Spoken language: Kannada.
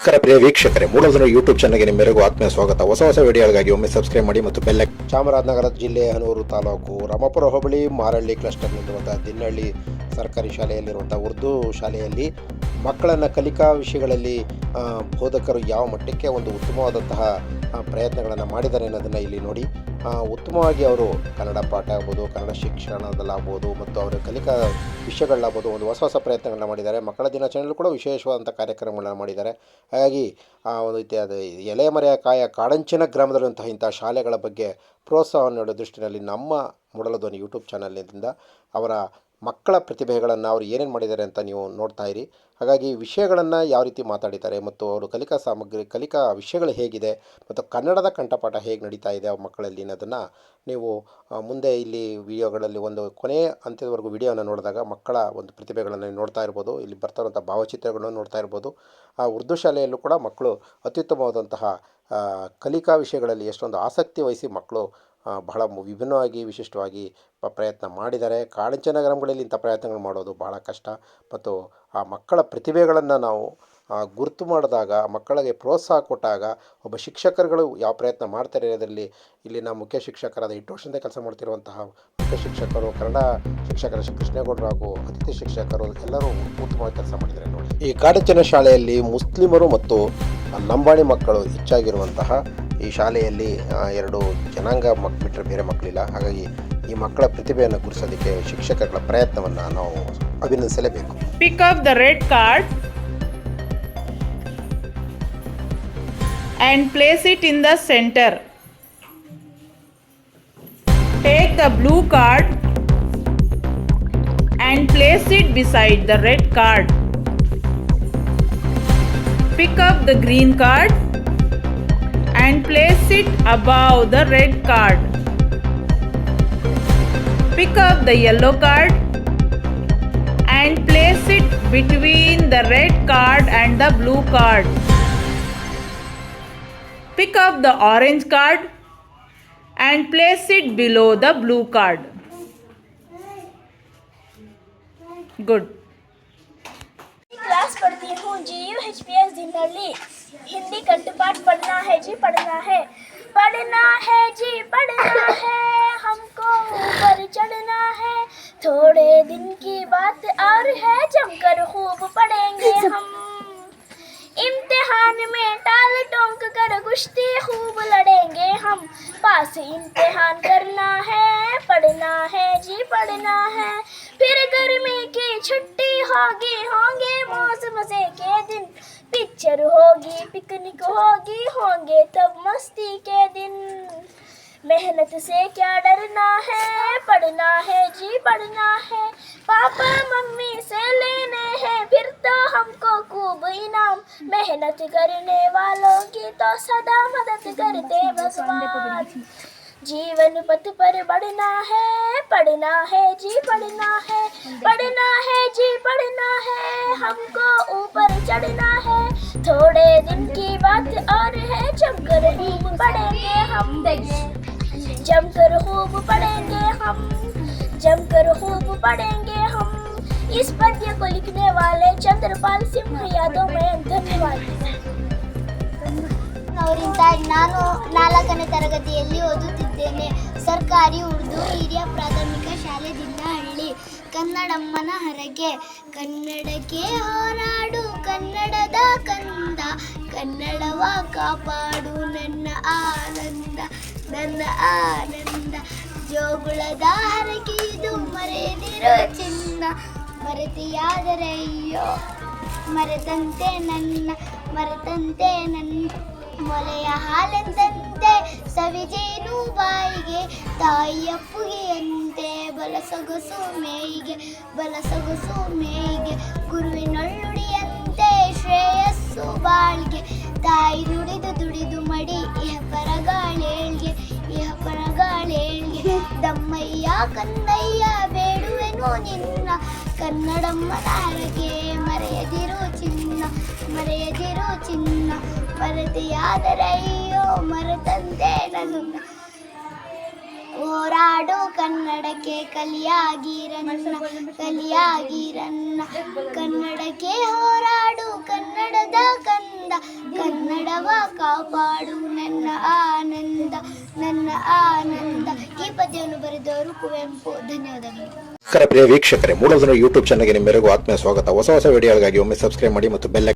ನಮಸ್ಕಾರ ಪ್ರಿಯ ವೀಕ್ಷಕರೇ ಮೂಲಧನ ಯೂಟ್ಯೂಬ್ ಚಾನಲ್ಗೆ ನಿಮ್ಮೆಲ್ಲರಿಗೂ ಆತ್ಮೀಯ ಸ್ವಾಗತ. ಹೊಸ ಹೊಸ ವಿಡಿಯೋಗಳಿಗಾಗಿ ಒಮ್ಮೆ ಸಬ್ಸ್ಕ್ರೈಬ್ ಮಾಡಿ ಮತ್ತು ಬೆಲ್ಲ ಚಾಮರಾಜನಗರ ಜಿಲ್ಲೆ ಹನೂರು ತಾಲೂಕು ರಾಮಪುರ ಹೋಬಳಿ ಮಾರಳ್ಳಿ ಕ್ಲಸ್ಟರ್ನಲ್ಲಿರುವಂಥ ದಿನ್ನಹಳ್ಳಿ ಸರ್ಕಾರಿ ಶಾಲೆಯಲ್ಲಿರುವಂಥ ಉರ್ದು ಶಾಲೆಯಲ್ಲಿ ಮಕ್ಕಳನ್ನು ಕಲಿಕಾ ವಿಷಯಗಳಲ್ಲಿ ಬೋಧಕರು ಯಾವ ಮಟ್ಟಕ್ಕೆ ಒಂದು ಉತ್ತಮವಾದಂತಹ ಪ್ರಯತ್ನಗಳನ್ನು ಮಾಡಿದ್ದಾರೆ ಅನ್ನೋದನ್ನು ಇಲ್ಲಿ ನೋಡಿ. ಉತ್ತಮವಾಗಿ ಅವರು ಕನ್ನಡ ಪಾಠ ಆಗ್ಬೋದು, ಕನ್ನಡ ಶಿಕ್ಷಣದಲ್ಲಾಗ್ಬೋದು ಮತ್ತು ಅವರ ಕಲಿಕಾ ವಿಷಯಗಳಾಗ್ಬೋದು ಒಂದು ಹೊಸ ಹೊಸ ಪ್ರಯತ್ನಗಳನ್ನ ಮಾಡಿದ್ದಾರೆ. ಮಕ್ಕಳ ದಿನಾಚರಣೆಯಲ್ಲೂ ಕೂಡ ವಿಶೇಷವಾದಂಥ ಕಾರ್ಯಕ್ರಮಗಳನ್ನು ಮಾಡಿದ್ದಾರೆ. ಹಾಗಾಗಿ ಆ ಒಂದು ರೀತಿಯಾದ ಎಲೆಮರೆಯ ಕಾಯ ಕಾಡಂಚಿನ ಗ್ರಾಮದಲ್ಲಿರುವಂತಹ ಇಂಥ ಶಾಲೆಗಳ ಬಗ್ಗೆ ಪ್ರೋತ್ಸಾಹವನ್ನು ನೀಡೋ ದೃಷ್ಟಿನಲ್ಲಿ ನಮ್ಮ ಮೂಡಲಧ್ವನಿ ಯೂಟ್ಯೂಬ್ ಚಾನಲ್ನಿಂದ ಅವರ ಮಕ್ಕಳ ಪ್ರತಿಭೆಗಳನ್ನು ಅವರು ಏನೇನು ಮಾಡಿದ್ದಾರೆ ಅಂತ ನೀವು ನೋಡ್ತಾ ಇರಿ. ಹಾಗಾಗಿ ವಿಷಯಗಳನ್ನು ಯಾವ ರೀತಿ ಮಾತಾಡಿದ್ದಾರೆ ಮತ್ತು ಅವರು ಕಲಿಕಾ ಸಾಮಗ್ರಿ, ಕಲಿಕಾ ವಿಷಯಗಳು ಹೇಗಿದೆ ಮತ್ತು ಕನ್ನಡದ ಕಂಠಪಾಠ ಹೇಗೆ ನಡೀತಾ ಇದೆ ಅವ್ರ ಮಕ್ಕಳಲ್ಲಿ ಅನ್ನೋದನ್ನು ನೀವು ಮುಂದೆ ಇಲ್ಲಿ ವಿಡಿಯೋಗಳಲ್ಲಿ ಒಂದು ಕೊನೆಯ ಅಂತ್ಯದವರೆಗೂ ವಿಡಿಯೋನ ನೋಡಿದಾಗ ಮಕ್ಕಳ ಒಂದು ಪ್ರತಿಭೆಗಳನ್ನು ನೋಡ್ತಾ ಇರ್ಬೋದು. ಇಲ್ಲಿ ಬರ್ತಾ ಇರುವಂಥ ಭಾವಚಿತ್ರಗಳನ್ನು ನೋಡ್ತಾ ಇರ್ಬೋದು. ಆ ಉರ್ದು ಶಾಲೆಯಲ್ಲೂ ಕೂಡ ಮಕ್ಕಳು ಅತ್ಯುತ್ತಮವಾದಂತಹ ಕಲಿಕಾ ವಿಷಯಗಳಲ್ಲಿ ಎಷ್ಟೊಂದು ಆಸಕ್ತಿ ವಹಿಸಿ ಮಕ್ಕಳು ಬಹಳ ವಿಭಿನ್ನವಾಗಿ, ವಿಶಿಷ್ಟವಾಗಿ ಪ್ರಯತ್ನ ಮಾಡಿದ್ದಾರೆ ಕಾಳಿಂಚ ನಗರಗಳಲ್ಲಿ ಇಂಥ ಪ್ರಯತ್ನಗಳು ಮಾಡೋದು ಬಹಳ ಕಷ್ಟ. ಮತ್ತು ಆ ಮಕ್ಕಳ ಪ್ರತಿಭೆಗಳನ್ನು ನಾವು ಗುರುತು ಮಾಡಿದಾಗ, ಮಕ್ಕಳಿಗೆ ಪ್ರೋತ್ಸಾಹ ಕೊಟ್ಟಾಗ ಒಬ್ಬ ಶಿಕ್ಷಕರುಗಳು ಯಾವ ಪ್ರಯತ್ನ ಮಾಡ್ತಾರೆ ಅನ್ನೋದರಲ್ಲಿ ಇಲ್ಲಿನ ಮುಖ್ಯ ಶಿಕ್ಷಕರಾದ ಎಂಟು ವರ್ಷದಿಂದ ಕೆಲಸ ಮಾಡ್ತಿರುವಂತಹ ಮುಖ್ಯ ಶಿಕ್ಷಕರು, ಕನ್ನಡ ಶಿಕ್ಷಕರ ಕೃಷ್ಣೇಗೌಡರು ಹಾಗೂ ಅತಿಥಿ ಶಿಕ್ಷಕರು ಎಲ್ಲರೂ ಉತ್ತಮವಾಗಿ ಕೆಲಸ ಮಾಡಿದ್ದಾರೆ ನೋಡಿ. ಈ ಕಾಡಂಚನ ಶಾಲೆಯಲ್ಲಿ ಮುಸ್ಲಿಮರು ಮತ್ತು ಲಂಬಾಣಿ ಮಕ್ಕಳು ಹೆಚ್ಚಾಗಿರುವಂತಹ ಈ ಶಾಲೆಯಲ್ಲಿ ಎರಡು ಜನಾಂಗ ಮಕ್ ಬಿಟ್ಟರೆ ಬೇರೆ ಮಕ್ಕಳಿಲ್ಲ. ಹಾಗಾಗಿ ಈ ಮಕ್ಕಳ ಪ್ರತಿಭೆಯನ್ನು ಗುರುಸೋದಕ್ಕೆ ಶಿಕ್ಷಕಗಳ ಪ್ರಯತ್ನವನ್ನು ನಾವು ಅಭಿನಂದಿಸಲೇಬೇಕು. Pick up the red card and place it in the center take the blue card and place it beside the red card pick up the green card and place it above the red card. Pick up the yellow card and place it between the red card and the blue card. Pick up the orange card and place it below the blue card. Good. Class पढ़ती हूँ G U H P S दिनली Hindi कंठपाठ पढ़ना है जी पढ़ना है। पढ़ना है जी पढ़ना है। हमको ऊपर चढ़ना है। थोड़े दिन की बात और है जमकर खूब पढ़ेंगे हम। इम्तिहान में टाल टोंक कर कुश्ती खूब लड़ेंगे हम। पास इम्तिहान करना है पढ़ना है जी पढ़ना है। फिर गर्मी की छुट्टी होगी होंगे मौज मज़े के दिन। पिक्चर होगी पिकनिक होगी होंगे तब मस्ती के दिन। मेहनत से क्या डरना है? पढ़ना है जी पढ़ना है। पापा मम्मी से लेने हैं फिर तो हमको खूब इनाम। मेहनत करने वालों की तो सदा मदद करते भगवान। जीवन पथ पर बढ़ना है, पढ़ना है, जी पढ़ना है पढ़ना है, जी पढ़ना है, हमको ऊपर चढ़ना है। थोड़े दिन की बात और है जमकर खूब पढ़ेंगे हम। जमकर खूब पढ़ेंगे हम जमकर खूब पढ़ेंगे हम। इस पद्य को लिखने वाले चंद्रपाल सिंह यादव में धन्यवाद। ಅವರಿಂದ ನಾನು ನಾಲ್ಕನೇ ತರಗತಿಯಲ್ಲಿ ಓದುತ್ತಿದ್ದೇನೆ. ಸರ್ಕಾರಿ ಉರ್ದು ಹಿರಿಯ ಪ್ರಾಥಮಿಕ ಶಾಲೆ ಹಳ್ಳಿ ಕನ್ನಡಮ್ಮನ ಹರಕೆ, ಕನ್ನಡಕ್ಕೆ ಹೋರಾಡು, ಕನ್ನಡದ ಕಂದ, ಕನ್ನಡವ ಕಾಪಾಡು, ನನ್ನ ಆನಂದ ನನ್ನ ಆನಂದ. ಜೋಗುಳದ ಹರಕೆ ಇದು ಮರೆಯದಿರೋ ಚಿನ್ನ. ಮರೆತಿಯಾದರೆ ಅಯ್ಯೋ, ಮರೆತಂತೆ ನನ್ನ ಮರೆತಂತೆ ನನ್ನ. ಮೊಲೆಯ ಹಾಲೆಂದಂತೆ ಸವಿಜೇನು ಬಾಯಿಗೆ, ತಾಯಿಯ ಪುಗೆಯಂತೆ ಬಲಸೊಗಸು ಮೇಯಿಗೆ ಬಲಸೊಗಸು ಮೇಯಿಗೆ ಗುರುವಿನೊಳ್ಳುಡಿಯಂತೆ ಶ್ರೇಯಸ್ಸು ಬಾಳ್ಗೆ, ತಾಯಿ ನುಡಿದು ದುಡಿದು ಮಡಿ ಇಹ ಪರಗಾಳೇಳ್ಗೆ ಇಹ ಪರಗಾಳೇಳ್ಗೆ ದಮ್ಮಯ್ಯ ಕನ್ನಯ್ಯ ಬೇಡುವೆನು ನಿನ್ನ ಕನ್ನಡಮ್ಮನ ಹರಕೆ ಮರೆಯದಿರು ಚಿನ್ನ ಮರೆಯದಿರು ಚಿನ್ನ. ಮರೆತೆಯಾದರೆ ಮರೆತಂತೆ ನನ್ನ ಹೋರಾಡು ಕನ್ನಡಕ್ಕೆ ಕಲಿಯಾಗಿರನ್ನ ಕಲಿಯಾಗಿರನ್ನ ಕನ್ನಡಕ್ಕೆ ಹೋರಾಡು ಕನ್ನಡದ ಕಂದ. ಕನ್ನಡವ ಕಾಪಾಡು ನನ್ನ ಆನಂದ ನನ್ನ ಆನಂದ. ಈ ಪದ್ಯವನ್ನು ಬರೆದವರು ಕುವೆಂಪು. ಧನ್ಯವಾದಗಳು. ನಮಸ್ಕಾರ ಪ್ರಿಯ ವೀಕ್ಷಕರೇ ಮೂಲಧನ ಯೂಟ್ಯೂಬ್ ಚಾನಲ್ಗೆ ನಿಮ್ಮೆಲ್ಲರಿಗೂ ಆತ್ಮೀಯ ಸ್ವಾಗತ. ಹೊಸ ಹೊಸ ವಿಡಿಯೋಗಳಿಗಾಗಿ ಒಮ್ಮೆ ಸಬ್ಸ್ಕ್ರೈಬ್ ಮಾಡಿ ಮತ್ತು ಬೆಲ್